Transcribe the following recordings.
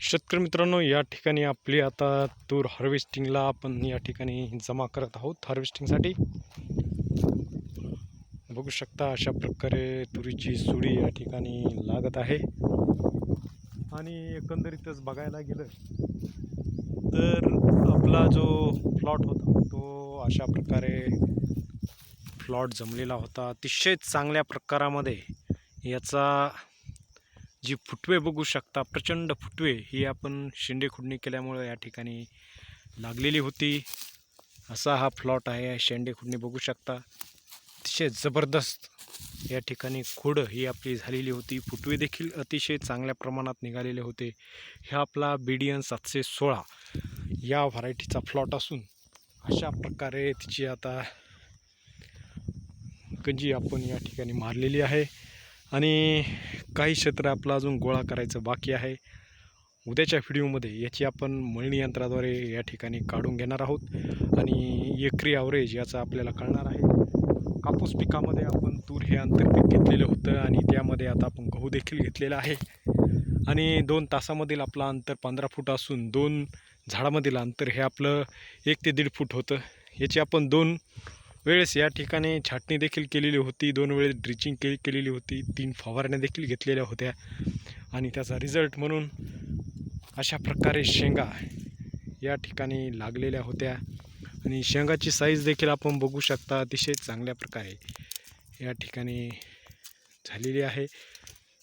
शेतकरी मित्रांनो या ठिकाणी आपली आता तूर हार्वेस्टिंगला आपण या ठिकाणी जमा करत आहोत हार्वेस्टिंगसाठी बघू शकता अशा प्रकारे तुरीची सुडी या ठिकाणी लागत आहे. आणि एकंदरीतच बघायला गेलं तर आपला जो प्लॉट होता तो अशा प्रकारे प्लॉट जमलेला होता. अतिशय चांगल्या प्रकारामध्ये याचा जी फुटवे बघू शकता प्रचंड फुटवे ही आपण शेंडे खुडणी केल्यामुळं या ठिकाणी लागलेली होती. असा हा प्लॉट आहे शेंडे खुडणी बघू शकता. अतिशय जबरदस्त या ठिकाणी खोडं ही आपली झालेली होती. फुटवे देखील अतिशय चांगल्या प्रमाणात निघालेले होते. हा आपला बी डी एन सातशे सोळा या व्हरायटीचा प्लॉट असून अशा प्रकारे तिची आता गंजी आपण या ठिकाणी मारलेली आहे. आणि काही क्षेत्र आपलं अजून गोळा करायचं बाकी आहे. उद्याच्या व्हिडिओमध्ये याची आपण मळणी यंत्राद्वारे या ठिकाणी काढून घेणार आहोत. आणि एकरी ॲव्हरेज याचा आपल्याला कळणार आहे. कापूस पिकामध्ये आपण तूर हे आंतरपीक घेतलेलं होतं आणि त्यामध्ये आता आपण गहू देखील घेतलेला आहे. आणि दोन तासामधील आपलं अंतर पंधरा फूट असून दोन झाडामधील अंतर हे आपलं एक ते दीड फूट होतं. याची आपण दोन वेळेस या ठिकाणी छाटणी देखील केलेली होती. दोन वेळेस ड्रिचिंग के केलेली होती. तीन फवारण्या देखील घेतलेल्या होत्या. आणि त्याचा रिझल्ट म्हणून अशा प्रकारे शेंगा या ठिकाणी लागलेल्या होत्या. आणि शेंगाची साईज देखील आपण बघू शकता. अतिशय चांगल्या प्रकारे या ठिकाणी झालेली आहे.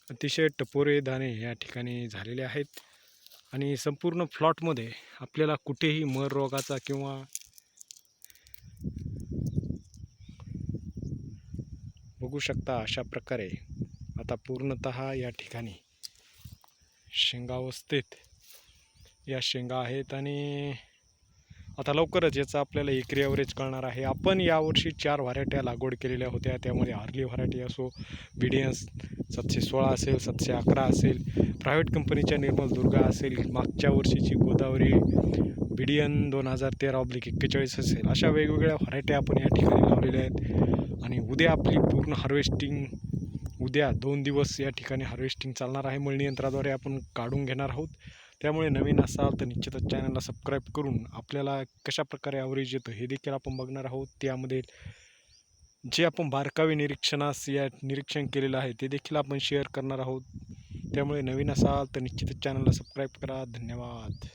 अतिशय टपोरे दाणे या ठिकाणी झालेले आहेत. आणि संपूर्ण फ्लॉटमध्ये आपल्याला कुठेही मर रोगाचा किंवा बघू शकता अशा प्रकारे. आता पूर्णत या ठिकाणी शेंगा अवस्थेत या शेंगा आहेत आणि आता लवकरच याचा आपल्याला एकरी ॲव्हरेज कळणार आहे. आपण यावर्षी चार व्हरायट्या लागवड केलेल्या होत्या. त्यामध्ये आर्ली व्हरायटी असो बीडियन्स सातशे सोळा असेल सातशे अकरा असेल प्रायव्हेट कंपनीच्या निर्मल दुर्गा असेल मागच्या वर्षीची गोदावरी बीडियन दोन हजार तेरा ऑब्लिक एक्केचाळीस असेल. अशा वेगवेगळ्या व्हरायट्या आपण या ठिकाणी लावलेल्या आहेत. आणि उद्या आपली पूर्ण हार्वेस्टिंग उद्या दोन दिवस या ठिकाणी हार्वेस्टिंग चालणार आहे. मळणी यंत्राद्वारे आपण काढून घेणार आहोत. त्यामुळे नवीन असाल तर निश्चितच चॅनलला सबस्क्राईब करून आपल्याला कशा प्रकारे ॲव्हरेज येतं हे देखील आपण बघणार आहोत. त्यामध्ये जे आपण बारकावे निरीक्षणास या निरीक्षण केलेलं आहे ते देखील आपण शेअर करणार आहोत. त्यामुळे नवीन असाल तर निश्चितच चॅनलला सबस्क्राईब करा. धन्यवाद.